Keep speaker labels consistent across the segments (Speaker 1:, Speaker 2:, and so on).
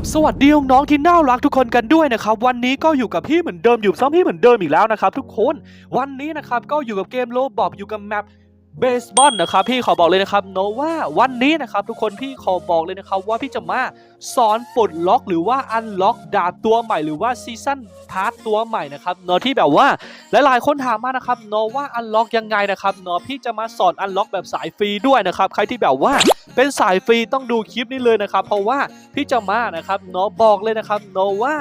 Speaker 1: บสวัสดีน้องๆที่น่ารักทุกคนกันด้วยนะครับวันนี้ก็อยู่กับพี่เหมือนเดิมอยู่ซ้อมพี่เหมือนเดิมอีกแล้วนะครับทุกคนวันนี้นะครับก็อยู่กับเกมโลบอกอยู่กับแมปเบสบอลนะครับพี่ขอบอกเลยนะครับโนว่าวันนี้นะครับทุกคนพี่ขอบอกเลยนะครับว่าพี่จะมาสอนปลดล็อกหรือว่าอันล็อกดาบตัวใหม่หรือว่าซีซั่นพาร์ทตัวใหม่นะครับเนาะที่แบบว่าหลายๆคนถามมานะครับเนาะว่าอันล็อกยังไงนะครับเนาะพี่จะมาสอนอันล็อกแบบสายฟรีด้วยนะครับใครที่แบบว่า เป็นสายฟรีต้องดูคลิปนี้เลยนะครับ เพราะว่าพี่จะมานะครับเนาะบอกเลยนะครับเนาะว่า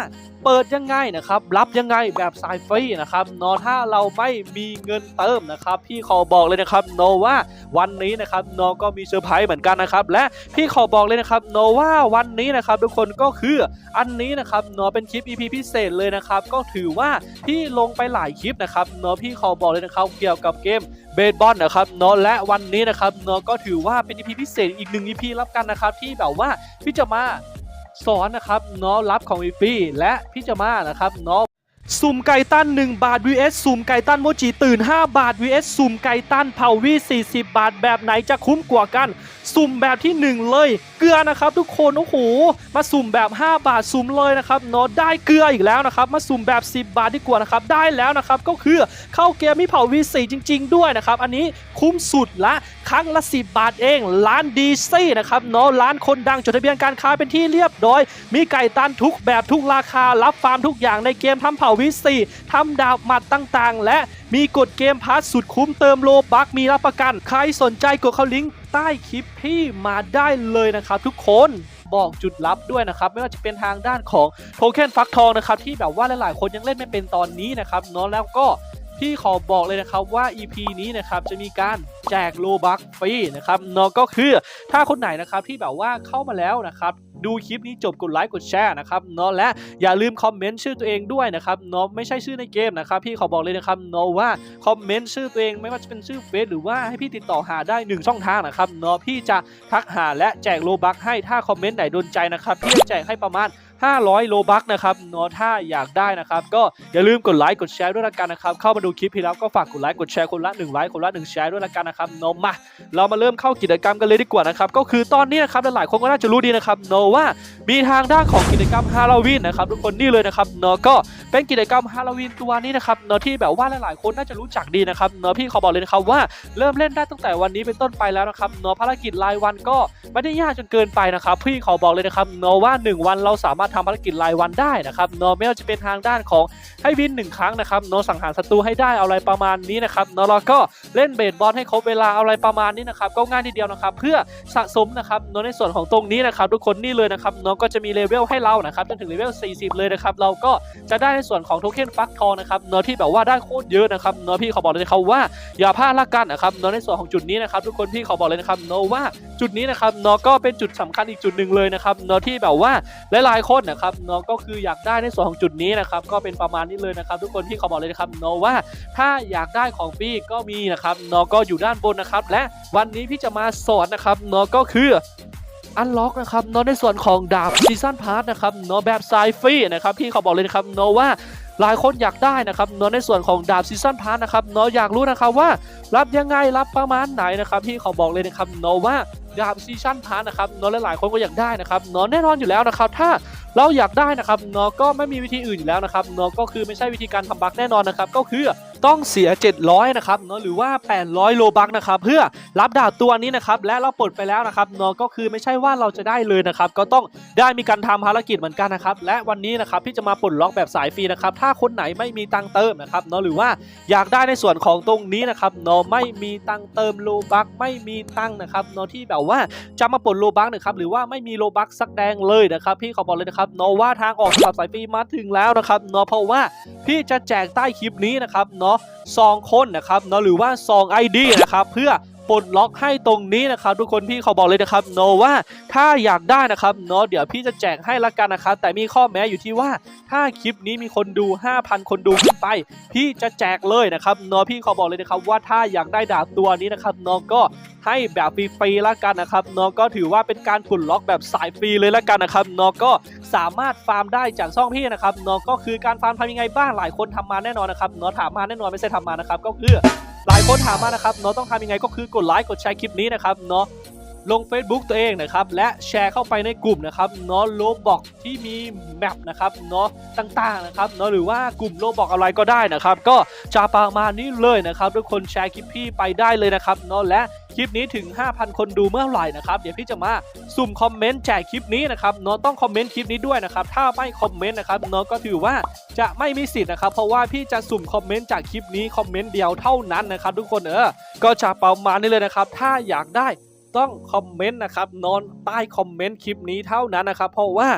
Speaker 1: เปิดยังไงนะครับ รับยังไงแบบสายฟรีนะครับเนาะถ้าเราไม่มีเงินเติมนะครับ พี่ขอบอกเลยนะครับเนาะว่าวันนี้นะครับเนาะก็มีเซอร์ไพรส์เหมือนกันนะครับ และพี่ขอบอกเลยนะครับเนาะว่าวันนี้นะครับ ทุกคนก็คืออันนี้นะครับเนาะเป็นคลิป EP พิเศษเลยนะครับ ก็ถือว่าพี่ลงไปหลายคลิปนะครับเนาะพี่ขอบอกเลยนะครับเกี่ยวกับเกม สบอลนะครับเนาะและวันนี้นะครับเนาะก็ถือว่าเป็นอีพีพิเศษอีกหนึ่งอีพีรับกันนะครับที่แบบว่าพี่จะมาสอนนะครับเนาะรับของฟรีและพี่จะมานะครับเนาะ สุ่มไก่ตั้น 1 บาท vs สุ่มไก่ตั้นโมจิตื่น 5 บาท vs สุ่มไก่ตั้นเผาวี40 บาทแบบไหนจะคุ้มกว่ากัน สุ่มแบบที่ 1 เลย เกลือนะครับทุกคนโอ้โหมาสุ่มแบบ 5 บาทสุ่มเลยนะครับเนาะได้เกลืออีกแล้วนะครับมาสุ่มแบบ 10 บาทดีกว่านะครับได้แล้วนะครับก็คือเข้าเกมมีเผา V4 จริง ๆ ด้วยนะครับอันนี้คุ้มสุดละ ครั้งละ 10 บาทเองร้านดีซี่นะครับเนาะร้านคนดังจดทะเบียนการค้าเป็นที่เรียบร้อย มีไก่ตันทุกแบบทุกราคารับฟาร์มทุกอย่างในเกมทำเผา V4 ทำดาบหมัดต่างๆ และมีกดเกมพาสสุดคุ้มเติมโลบักมีรับประกัน ใครสนใจกดเข้าลิงก์ใต้คลิปพี่มาได้เลยนะครับทุกคนบอกจุดลับด้วยนะครับไม่ว่าจะเป็นทางด้านของโทเค็นฟักทองนะครับที่แบบว่าหลายๆ คนยังเล่นไม่เป็นตอนนี้นะครับเนาะแล้วก็ พี่ขอบอกเลยนะครับว่า EP นี้นะครับจะมีการแจกโลบักฟรีนะครับเนาะก็คือถ้าคนไหนนะครับที่แบบว่าเข้ามาแล้วนะครับดูคลิปนี้จบกดไลค์กดแชร์นะครับเนาะและอย่าลืมคอมเมนต์ชื่อตัวเองด้วยนะครับเนาะไม่ใช่ชื่อในเกมนะครับพี่ขอบอกเลยนะครับเนาะว่าคอมเมนต์ชื่อตัวเองไม่ว่าจะเป็นชื่อเฟซหรือว่าให้พี่ติดต่อหาได้หนึ่งช่องทางนะครับเนาะพี่จะทักหาและแจกโลบักให้ถ้าคอมเมนต์ไหนโดนใจนะครับพี่จะแจกให้ประมาณ 500 โลบักนะครับเนาะถ้าอยากได้นะครับ ก็อย่าลืมกดไลค์กดแชร์ด้วยละกันนะครับ เข้ามาดูคลิปพี่แล้วก็ฝากกดไลค์กดแชร์คนละ1ไลค์คนละ1แชร์ด้วยละกันนะครับเนาะมาเรามาเริ่มเข้ากิจกรรมกันเลยดีกว่านะครับก็คือตอนนี้นะครับหลายคนก็น่าจะรู้ดีนะครับเนาะว่ามีทางด้านของกิจกรรมฮาโลวีนนะครับทุกคนนี่เลยนะครับเนาะก็เป็นกิจกรรมฮาโลวีนตัวนี้นะครับเนาะที่แบบว่าหลายๆ คนน่าจะรู้จักดีนะครับเนาะพี่ขอบอกเลยนะครับว่าเริ่มเล่นได้ตั้งแต่วันนี้เป็นต้นไปแล้วนะครับเนาะภารกิจรายวันก็ไม่ได้ยากจนเกินไปนะครับพี่ขอบอกเลยนะครับเนาะว่า 1 วันเราสามารถทำภารกิจรายวันได้นะครับเนาะไม่ว่าจะเป็นทางด้านของให้วินหนึ่งครั้งนะครับเนาะสังหารศัตรูให้ได้เอาอะไรประมาณนี้นะครับเนาะแล้วก็เล่นเบสบอลให้ครบเวลาเอาอะไรประมาณนี้นะครับก็ง่ายทีเดียวนะครับเพื่อสะสมนะครับเนาะในส่วนของตรงนี้นะครับทุกคนนี่เลยนะครับเนาะก็จะมีเลเวลให้เรานะครับจนถึงเลเวล 40 เลยนะครับเราก็จะได้ในส่วนของโทเค็นฟักทองนะครับเนาะที่แบบว่าได้โคตรเยอะนะครับเนาะพี่ขอบอกเลยนะครับว่าอย่าพลาดละกันนะครับเนาะในส่วนของจุดนี้นะครับทุกคนพี่ขอบอกเลยนะครับเนาะว่าจุดนี้นะครับเนาะก็เป็นจุดสำคัญอีกจุดหนึ่งเลยนะครับเนาะที่แบบว่าหลายๆคนนะครับเนาะก็คืออยากได้ในส่วนของจุดนี้นะครับก็เป็นประมาณนี้เลยนะครับ ทุกคนพี่ขอบอกเลยนะครับเนาะว่าถ้าอยากได้ของฟรีก็มีนะครับเนาะก็อยู่ด้านบนนะครับ และวันนี้พี่จะมาสอนนะครับเนาะก็คืออันล็อกนะครับเนาะในส่วนของดาบซีซันพาร์ทนะครับเนาะแบบสายฟรีนะครับพี่เขาบอกเลยนะครับเนาะว่าหลายคนอยากได้นะครับเนาะในส่วนของดาบซีซันพาร์ทนะครับเนาะอยากรู้นะครับว่ารับยังไงรับประมาณไหนนะครับพี่เขาบอกเลยนะครับเนาะว่าดาบซีซันพาร์ทนะครับเนาะหลายๆคนก็อยากได้นะครับเนาะแน่นอนอยู่แล้วนะครับถ้า เราอยากได้นะครับเนาะก็ไม่มีวิธีอื่นอยู่แล้วนะครับเนาะก็คือไม่ใช่วิธีการทำบั๊กแน่นอนนะครับก็คือ ต้องเสีย 700 นะครับเนาะหรือว่า 800 โลบักนะครับเพื่อรับดาบตัวนี้นะครับและเราปลดไปแล้วนะครับเนาะก็คือไม่ใช่ว่าเราจะได้เลยนะครับก็ต้องได้มีการทำภารกิจเหมือนกันนะครับและวันนี้นะครับพี่จะมาปลดล็อกแบบสายฟรีนะครับถ้าคนไหนไม่มีตังเติมนะครับเนาะหรือว่าอยากได้ในส่วนของตรงนี้นะครับเนาะไม่มีตังเติมโลบักไม่มีตังนะครับเนาะที่แบบว่าจะมาปลดโลบักนะครับหรือว่าไม่มีโลบักสักแดงเลยนะครับพี่ขอบอกเลยนะครับเนาะว่าทางออกสำหรับสายฟรีมาถึงแล้วนะครับเนาะเพราะว่าพี่จะแจกใต้คลิปนี้นะครับเนาะซองคนนะครับเนาะหรือว่าซอง ID นะครับเพื่อ ปลดล็อกให้ตรงนี้นะครับ ทุกคนพี่เขาบอกเลยนะครับโนว่าถ้าอยากได้นะครับเนาะเดี๋ยวพี่จะแจกให้ละกันนะครับ แต่มีข้อแม้อยู่ที่ว่าถ้าคลิปนี้มีคนดู 5,000 คนดูขึ้นไป พี่จะแจกเลยนะครับเนาะพี่เขาบอกเลยนะครับว่าถ้าอยากได้ดาบตัวนี้นะครับเนาะก็ให้แบบฟรีๆละกันนะครับเนาะก็ถือว่าเป็นการปลดล็อกแบบสายฟรีเลยละกันนะครับเนาะก็สามารถฟาร์มได้จากช่องพี่นะครับเนาะก็คือการฟาร์มทำยังไงบ้างหลายคนทำมาแน่นอนนะครับเนาะถามมาแน่นอนไม่ใช่ทำมานะครับก็คือ หลายคนถามมานะครับเนาะต้องทำยังไงก็คือกดไลค์กดแชร์คลิปนี้นะครับเนาะ ลง Facebook ตัวเองนะครับ และแชร์เข้าไปในกลุ่มนะครับเนาะโลบอกที่มีแมปนะครับเนาะต่างๆนะครับเนาะหรือว่ากลุ่มโลบอกอะไรก็ได้นะครับ ก็จะประมาณนี้เลยนะครับทุกคนแชร์คลิปพี่ไปได้เลยนะครับเนาะและคลิปนี้ถึง 5,000 คนดูเมื่อไหร่นะครับ เดี๋ยวพี่จะมาสุ่มคอมเมนต์แจกคลิปนี้นะครับเนาะต้องคอมเมนต์คลิปนี้ด้วยนะครับ ถ้าไม่คอมเมนต์นะครับเนาะก็ถือว่าจะไม่มีสิทธิ์นะครับ เพราะว่าพี่จะสุ่มคอมเมนต์จากคลิปนี้คอมเมนต์เดียวเท่านั้นนะครับ ทุกคนเออก็จะประมาณนี้เลยนะครับ ถ้าอยากได้ ต้องคอมเมนต์นะครับนอนใต้คอมเมนต์คลิปนี้เท่านั้นนะครับ เพราะว่า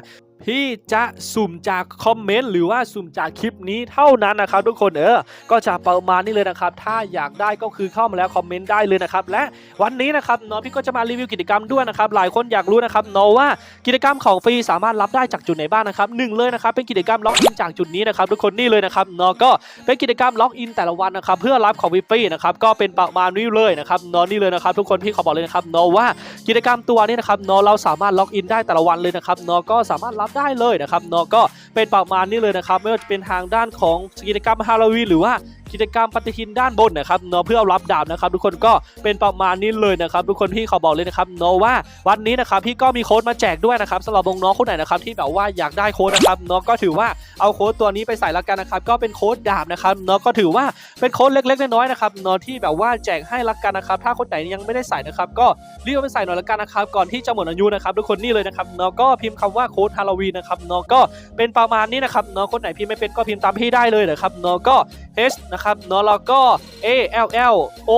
Speaker 1: พี่จะสุ่มจากคอมเมนต์หรือว่าสุ่มจากคลิปนี้เท่านั้นนะครับทุกคนเออ ก็จะประมาณนี้เลยนะครับ ถ้าอยากได้ก็คือเข้ามาแล้วคอมเมนต์ได้เลยนะครับ และวันนี้นะครับเนาะพี่ก็จะมารีวิวกิจกรรมด้วยนะครับ หลายคนอยากรู้นะครับเนาะว่ากิจกรรมของฟรีสามารถรับได้จากจุดไหนบ้างนะครับหนึ่งเลยนะครับเป็นกิจกรรมล็อกอินจากจุดนี้นะครับทุกคนนี่เลยนะครับเนาะก็เป็นกิจกรรมล็อกอินแต่ละวันนะครับเพื่อรับของฟรีนะครับก็เป็นประมาณนี้เลยนะครับเนาะนี่เลยนะครับทุกคนพี่ขอบอกเลยนะครับเนาะว่ากิจกรรมตัวนี้นะครับเนาะเราสามารถล็อกอินได้แต่ละวันเลยนะครับเนาะก็สามารถรับได้เลยนะครับเนาะก็เป็นประมาณนี้เลยนะครับไม่ว่าจะเป็นทางด้านของกิจกรรมฮาโลวีนหรือว่า กิจกรรมปฏิทินด้านบนนะครับเนาะเพื่อรับดาบนะครับ ทุกคนก็เป็นประมาณนี้เลยนะครับทุกคนพี่ขอบอกเลยนะครับเนาะว่าวันนี้นะครับพี่ก็มีโค้ดมาแจกด้วยนะครับสำหรับน้องๆคนไหนนะครับที่แบบว่าอยากได้โค้ดนะครับเนาะก็ถือว่าเอาโค้ดตัวนี้ไปใส่ละกันนะครับก็เป็นโค้ดดาบนะครับเนาะก็ถือว่าเป็นโค้ดเล็กๆน้อยๆนะครับเนาะที่แบบว่าแจกให้ละกันนะครับ ถ้าคนไหนยังไม่ได้ใส่นะครับ ก็รีบไปใส่หน่อยละกันนะครับก่อนที่จะหมดอายุนะครับทุกคนนี่เลยนะครับเนาะก็พิมพ์คำว่าโค้ดฮาโลวีนนะครับเนาะก็เป็นประมาณนี้นะครับเนาะคนไหนพิมพ์ไม่เป็นก็พิมพ์ตามพี่ได้เลยนะครับเนาะก็ H นะครับเนาะแล้วก็ A L L O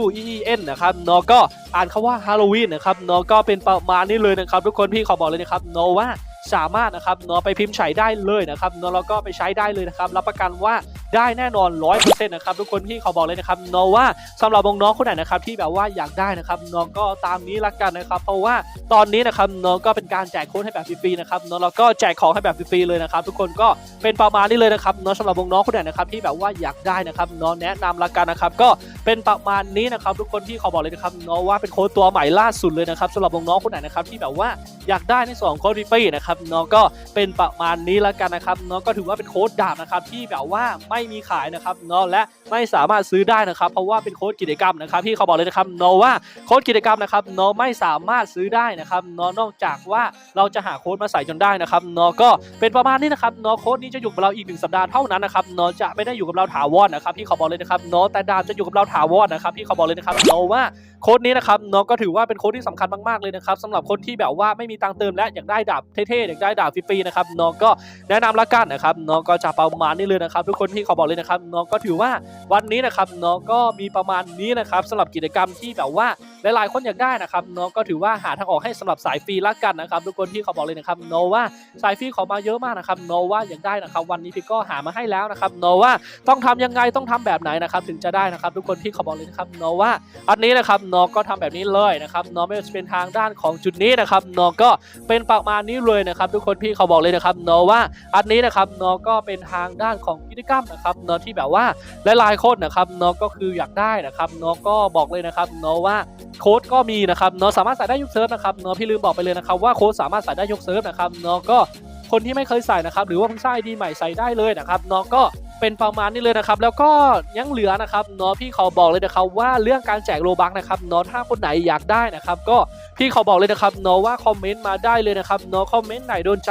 Speaker 1: W E E N นะครับเนาะก็อ่านคำว่าฮาโลวีนนะครับเนาะก็เป็นประมาณนี้เลยนะครับทุกคนพี่ขอบอกเลยนะครับเนาะว่าสามารถนะครับเนาะไปพิมพ์ใช้ได้เลยนะครับเนาะแล้วก็ไปใช้ได้เลยนะครับรับประกันว่า ได้แน่นอน100%นะครับทุกคนพี่ขอบอกเลยนะครับเนาะว่าสำหรับน้องๆคนไหนนะครับที่แบบว่าอยากได้นะครับน้องก็ตามนี้ละกันนะครับ เพราะว่าตอนนี้นะครับน้องก็เป็นการแจกโค้ดให้แบบฟรีๆนะครับน้องแล้วก็แจกของให้แบบฟรีๆเลยนะครับทุกคนก็เป็นประมาณนี้เลยนะครับน้องสำหรับน้องคนไหนนะครับที่แบบว่าอยากได้นะครับน้องแนะนำละกันนะครับก็เป็นประมาณนี้นะครับทุกคนที่ขอบอกเลยนะครับน้องว่าเป็นโค้ดตัวใหม่ล่าสุดเลยนะครับสำหรับน้องๆคนไหนนะครับที่แบบว่าอยากได้ในส่วนของโค้ดฟรีๆนะครับน้องก็เป็นประมาณนี้ละกันนะครับน้องก็ถือว่าเป็นโค้ดดาบนะครับที่แบบว่าไม่ไม่มีขายนะครับเนาะและไม่สามารถซื้อได้นะครับเพราะว่าเป็นโค้ดกิจกรรมนะครับที่เขาบอกเลยนะครับเนาะว่าโค้ดกิจกรรมนะครับเนาะไม่สามารถซื้อได้นะครับเนาะนอกจากว่าเราจะหาโค้ดมาใส่จนได้นะครับเนาะก็เป็นประมาณนี้นะครับเนาะโค้ดนี้จะอยู่กับเราอีกหนึ่งสัปดาห์เท่านั้นนะครับเนาะจะไม่ได้อยู่กับเราถาวรนะครับพี่เขาบอกเลยนะครับเนาะแต่ดาบจะอยู่กับเราถาวรนะครับพี่เขาบอกเลยนะครับเนาะว่าโค้ดนี้นะครับเนาะก็ถือว่าเป็นโค้ดที่สำคัญมากๆเลยนะครับสำหรับคนที่แบบว่าไม่มีตังค์เติมและอยากได้ดาบเท่ๆอยากได้ดาบฟรีๆนะครับเนาะก็แนะนำละกันนะครับนอก็จะประมาณนี้เลยนะครับทุกคนที่ขาบอกเลยนะครับน้องก็ถือว่าวันนี้นะครับน้องก็มีประมาณนี้นะครับสำหรับกิจกรรมที่แบบว่าหลายๆคนอยากได้นะครับน้องก็ถือว่าหาทางออกให้สำหรับสายฟรีละกันนะครับทุกคนที่เขาบอกเลยนะครับโนว่าสายฟรีขอมาเยอะมากนะครับโนว่าอยากได้นะครับ วันนี้พี่ก็หามาให้แล้วนะครับโนว่าต้องทำยังไงต้องทำแบบไหนนะครับถึงจะได้นะครับทุกคนที่เขาบอกเลยนะครับโนว่าอันนี้นะครับน้องก็ทำแบบนี้เลยนะครับน้องไม่ว่าจะเป็นทางด้านของจุดนี้นะครับน้องก็เป็นประมาณนี้เลยนะครับ ทุกคนพี่เขาบอกเลยนะครับโนว่าอันนี้นะครับเนาะก็เป็นทางด้านของกิจกรรมนะครับครับเนาะที่แบบว่าหลายๆคนนะครับเนาะก็คืออยากได้นะครับเนาะก็บอกเลยนะครับเนาะว่าโค้ดก็มีนะครับเนาะสามารถใส่ได้ยกเซิร์ฟนะครับเนาะพี่ลืมบอกไปเลยนะครับว่าโค้ดสามารถใส่ได้ยกเซิร์ฟนะครับเนาะก็คนที่ไม่เคยใส่นะครับหรือว่าเพิ่งใส่ดีใหม่ใส่ได้เลยนะครับเนาะก็เป็นประมาณนี้เลยนะครับ แล้วก็ยังเหลือนะครับเนาะพี่เขาบอกเลยนะครับว่าเรื่องการแจกโลบักนะครับเนาะถ้าคนไหนอยากได้นะครับ ก็พี่เขาบอกเลยนะครับเนาะว่าคอมเมนต์มาได้เลยนะครับเนาะคอมเมนต์ไหนโดนใจ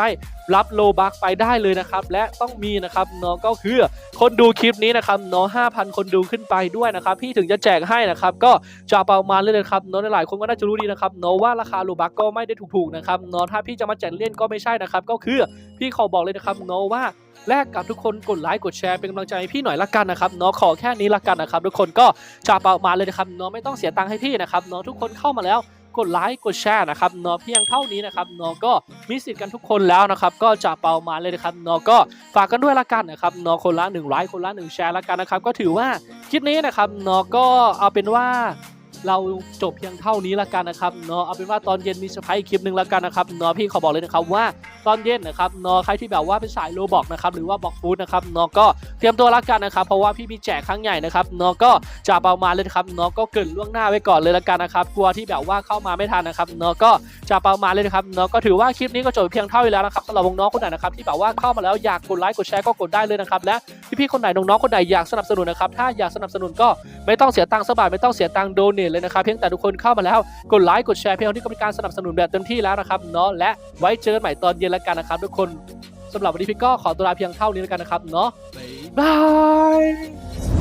Speaker 1: รับโลบักไปได้เลยนะครับ และต้องมีนะครับเนาะก็คือคนดูคลิปนี้นะครับเนาะ5,000คนดูขึ้นไปด้วยนะครับ พี่ถึงจะแจกให้นะครับ ก็จะประมาณเลยนะครับเนาะหลายๆคนก็น่าจะรู้ดีนะครับเนาะว่าราคาโลบักก็ไม่ได้ถูกๆนะครับเนาะถ้าพี่จะมาแจกเล่นก็ไม่ใช่นะครับ ก็คือพี่เขาบอกเลยนะครับเนาะว่าแลกกับทุกคนกดไลค์กดแชร์เป็นกำลังใจให้พี่หน่อยละกันนะครับเนาะขอแค่นี้ละกันนะครับ ทุกคนก็จะประมาณเลยนะครับเนาะไม่ต้องเสียตังค์ให้พี่นะครับเนาะทุกคนเข้ามาแล้ว กดไลค์กดแชร์นะครับเนาะเพียงเท่านี้นะครับเนาะก็มีสิทธิ์กันทุกคนแล้วนะครับ ก็จะเป่ามาเลยนะครับเนาะก็ฝากกันด้วยละกันนะครับเนาะคนละ1ไลค์คนละ1แชร์ละกันนะครับ ก็ถือว่าคลิปนี้นะครับเนาะก็เอาเป็นว่า เราจบเพียงเท่านี้ละกันนะครับเนาะเอาเป็นว่าตอนเย็นมีเซอร์ไพรส์อีคลิปหนึ่งละกันนะครับเนาะพี่ขอบอกเลยนะครับว่าตอนเย็นนะครับเนาะใครที่แบบว่าเป็นสายโลบอกนะครับหรือว่าบอกฟูดนะครับเนาะก็เตรียมตัวละกันนะครับเพราะว่าพี่มีแจกครั้งใหญ่นะครับเนาะก็จะประมาณเลยครับเนาะก็เกินล่วงหน้าไว้ก่อนเลยละกันนะครับกลัวที่แบบว่าเข้ามาไม่ทันนะครับเนาะก็จะประมาณเลยครับเนาะก็ถือว่าคลิปนี้ก็จบเพียงเท่านี้แล้วนะครับสำหรับน้องๆคนไหนนะครับที่แบบว่าเข้ามาแล้วอยากกดไลค์กดแชร์ก็กดได้เลยนะครับและพี่ๆคนไหนน้องๆคนไหนอยากสนับสนุนนะครับถ้าอยากสนับสนุนก็ไม่ต้องเสียตังค์สบาทไม่ต้องเสียตังค์โดเนทนเลยนะครับ เพียงแต่ทุกคนเข้ามาแล้ว กดไลค์กดแชร์เพียงเท่านี้ก็เป็นการสนับสนุนแบบเต็มที่แล้วนะครับเนาะและไว้เจอกันใหม่ตอนเย็นแล้วกันนะครับ ทุกคนสำหรับวันนี้พี่ก็ขอตัวลาเพียงเท่านี้แล้วกันนะครับเนาะบ๊ายบาย